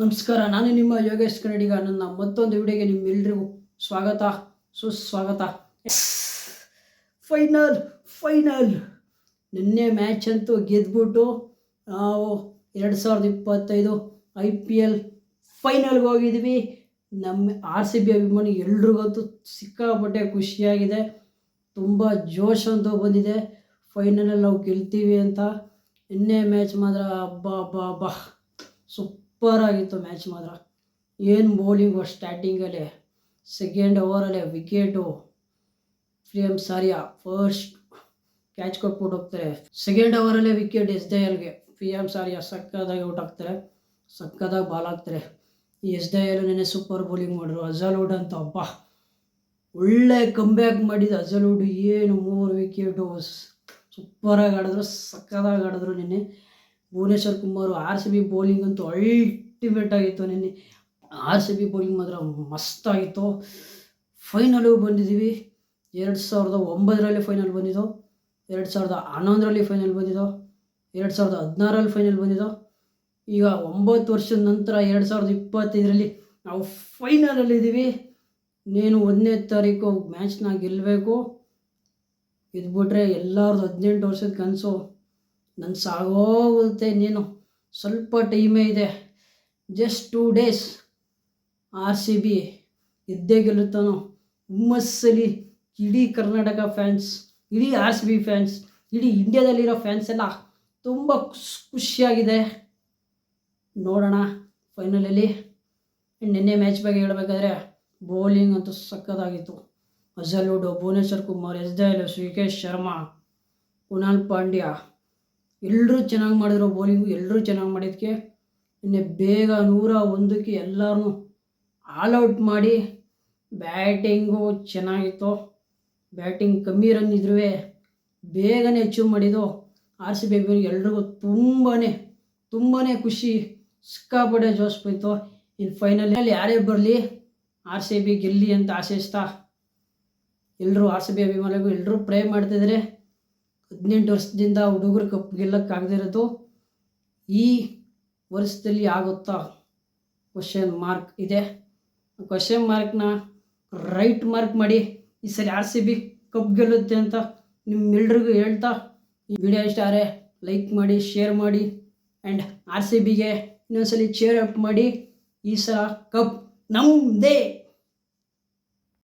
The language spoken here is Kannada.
ನಮಸ್ಕಾರ, ನಾನು ನಿಮ್ಮ ಯೋಗೇಶ್ ಕನ್ನಡಿಗ. ನನ್ನ ಮತ್ತೊಂದು ವಿಡಿಯೋಗೆ ನಿಮ್ಮೆಲ್ಲರಿಗೂ ಸ್ವಾಗತ. ಸುಸ್ವಾಗತ. ಫೈನಲ್ ಫೈನಲ್ ನಿನ್ನೆ ಮ್ಯಾಚ್ ಅಂತೂ ಗೆದ್ಬಿಟ್ಟು ನಾವು ಎರಡು ಸಾವಿರದ ಇಪ್ಪತ್ತೈದು ಐ ಪಿ ಎಲ್ ಫೈನಲ್ಗೆ ಹೋಗಿದ್ವಿ. ನಮ್ಮ ಆರ್ ಸಿ ಬಿ ಅಭಿಮಾನಿ ಎಲ್ರಿಗಂತೂ ಸಿಕ್ಕಾಪಟ್ಟೆ ಖುಷಿಯಾಗಿದೆ. ತುಂಬ ಜೋಶ್ ಅಂತೂ ಬಂದಿದೆ. ಫೈನಲಲ್ಲಿ ನಾವು ಗೆಲ್ತೀವಿ ಅಂತ. ನಿನ್ನೆ ಮ್ಯಾಚ್ ಮಾತ್ರ ಅಬ್ಬಾ ಅಬ್ಬಾ ಅಬ್ಬಾ ಸೂಪರ್ ಆಗಿತ್ತು ಮ್ಯಾಚ್ ಮಾತ್ರ. ಏನು ಬೌಲಿಂಗು ಸ್ಟಾರ್ಟಿಂಗಲ್ಲೇ second ಓವರಲ್ಲೇ wicket Priyansh Arya first catch ಕೊಟ್ಬಿಟ್ಟು ಹೋಗ್ತಾರೆ. ಸೆಕೆಂಡ್ ಓವರಲ್ಲೇ ವಿಕೆಟ್ ಎಸ್ ಡೈ ಎಲ್ಗೆ ಪಿ ಎಂ ಸಾರಿಯಾ ಸಕ್ಕದಾಗಿ ಔಟ್ ಆಗ್ತಾರೆ ಸಕ್ಕದಾಗಿ ಬಾಲ್ ಹಾಕ್ತಾರೆ. ಎಸ್ ಡೈ ಎಲ್ ನೆನೆ ಸೂಪರ್ ಬೌಲಿಂಗ್ ಮಾಡಿದ್ರು ಅಜಲ್ವುಡ್ ಅಂತ ಹಬ್ಬ ಒಳ್ಳೆ ಕಂಬ್ಯಾಕ್ ಮಾಡಿದ ಅಜಲ್ವುಡ್ ಏನು ಮೂರು ವಿಕೆಟು ಸೂಪರಾಗಿ ಆಡಿದ್ರು ಸಕ್ಕದಾಗಿ ಆಡಿದ್ರು ನಿನ್ನೆ. Bhuvneshwar Kumar R C B bowling ಅಂತೂ ಅಲ್ಟಿಮೇಟ್ ಆಗಿತ್ತು ನಿನ್ನೆ. ಆರ್ ಸಿ ಬಿ ಬೌಲಿಂಗ್ ಮಾತ್ರ ಮಸ್ತಾಗಿತ್ತು ಫೈನಲು ಬಂದಿದ್ದೀವಿ. ಎರಡು ಸಾವಿರದ ಒಂಬತ್ತರಲ್ಲಿ ಫೈನಲ್ ಬಂದಿದ್ದು. ಎರಡು ಸಾವಿರದ ಹನ್ನೊಂದರಲ್ಲಿ ಫೈನಲ್ ಬಂದಿದ್ದು. ಎರಡು ಸಾವಿರದ ಹದಿನಾರರಲ್ಲಿ ಫೈನಲ್ ಬಂದಿದ್ದು. ಈಗ ಒಂಬತ್ತು ವರ್ಷದ ನಂತರ ಎರಡು ಸಾವಿರದ ಇಪ್ಪತ್ತೈದರಲ್ಲಿ ನಾವು ಫೈನಲಲ್ಲಿದ್ದೀವಿ ನೀನು ಒಂದನೇ ತಾರೀಕು ಮ್ಯಾಚ್ನ ಗೆಲ್ಲಬೇಕು ಇದ್ಬಿಟ್ರೆ ಎಲ್ಲರದ್ದು ಹದಿನೆಂಟು ವರ್ಷದ ಕನಸು. ನನ್ನ ಸಾಗೋಗುತ್ತೆ ನೀನು ಸ್ವಲ್ಪ ಟೈಮೇ ಇದೆ. Just two days R C B ಎದ್ದೇ ಗೆಲ್ಲುತ್ತಾನೋ. ಹುಮ್ಮಸ್ಸಲ್ಲಿ ಇಡೀ ಕರ್ನಾಟಕ ಫ್ಯಾನ್ಸ್, ಇಡೀ ಆರ್ ಸಿ ಬಿ ಫ್ಯಾನ್ಸ್, ಇಡೀ ಇಂಡ್ಯಾದಲ್ಲಿರೋ ಫ್ಯಾನ್ಸ್ ಎಲ್ಲ ತುಂಬ ಖುಷ್, ಖುಷಿಯಾಗಿದೆ. ನೋಡೋಣ ಫೈನಲಲ್ಲಿ. ನಿನ್ನೆ ಮ್ಯಾಚ್ ಬಗ್ಗೆ ಹೇಳಬೇಕಾದ್ರೆ ಬೌಲಿಂಗ್ ಅಂತೂ ಸಕ್ಕತ್ತಾಗಿತ್ತು ಅಜಲ್ವುಡ್ ಭುವನೇಶ್ವರ್ ಕುಮಾರ್, ಎಸ್ ದಯಾಲ್ ಶ್ರೀಕೇಶ್ ಶರ್ಮಾ, ಕುನಾಲ್ ಪಾಂಡ್ಯ. ಎಲ್ಲರೂ ಚೆನ್ನಾಗಿ ಮಾಡಿದ್ರು ಬೌಲಿಂಗು ಎಲ್ಲರೂ ಚೆನ್ನಾಗಿ ಮಾಡಿದ್ದಕ್ಕೆ ನಿನ್ನೆ ಬೇಗ ನೂರ ಒಂದಕ್ಕೆ ಎಲ್ಲರೂ ಆಲ್ ಔಟ್ ಮಾಡಿ ಬ್ಯಾಟಿಂಗು ಚೆನ್ನಾಗಿತ್ತು. ಬ್ಯಾಟಿಂಗ್ ಕಮ್ಮಿ ರನ್ ಇದ್ರೂ ಬೇಗನೆ ಅಚೀವ್ ಮಾಡಿದ್ದು ಆರ್ ಸಿ ಬಿ ಎಲ್ರಿಗೂ ತುಂಬಾ ತುಂಬಾ ಖುಷಿ, ಸಿಕ್ಕಾಪಟ್ಟೆ ಜೋಸ್ ಬಂತು. ಇನ್ನು ಫೈನಲಲ್ಲಿ ಯಾರೇ ಬರಲಿ ಆರ್ ಸಿ ಬಿ ಗೆಲ್ಲಿ ಅಂತ ಆಶಿಸ್ತಾ ಎಲ್ಲರೂ ಆರ್ ಸಿ ಬಿ ಅಭಿಮಾನಿಗೂ ಎಲ್ಲರೂ ಪ್ರೇ ಮಾಡ್ತಿದ್ದಾರೆ ಹದಿನೆಂಟು ವರ್ಷದಿಂದ ಹುಡುಗರು ಕಪ್ ಗೆಲ್ಲಕ್ಕಾಗದಿರೋದು ಈ ವರ್ಷದಲ್ಲಿ ಆಗುತ್ತಾ? ಕ್ವಶನ್ ಮಾರ್ಕ್ ಇದೆ. ಕ್ವಶನ್ ಮಾರ್ಕ್ನ ರೈಟ್ ಮಾರ್ಕ್ ಮಾಡಿ, ಈ ಸರಿ ಆರ್ ಸಿ ಬಿ ಕಪ್ ಗೆಲ್ಲುತ್ತೆ ಅಂತ ನಿಮ್ಮೆಲ್ರಿಗೂ ಹೇಳ್ತಾ, ಈ ವಿಡಿಯೋ ಇಷ್ಟ ಆದರೆ ಲೈಕ್ ಮಾಡಿ ಶೇರ್ ಮಾಡಿ ಆ್ಯಂಡ್ ಆರ್ ಸಿ ಬಿಗೆ ಇನ್ನೊಂದ್ಸಲಿ ಚೇರ್ ಅಪ್ ಮಾಡಿ, ಈ ಸಲ ಕಪ್ ನಮ್ಮದೇ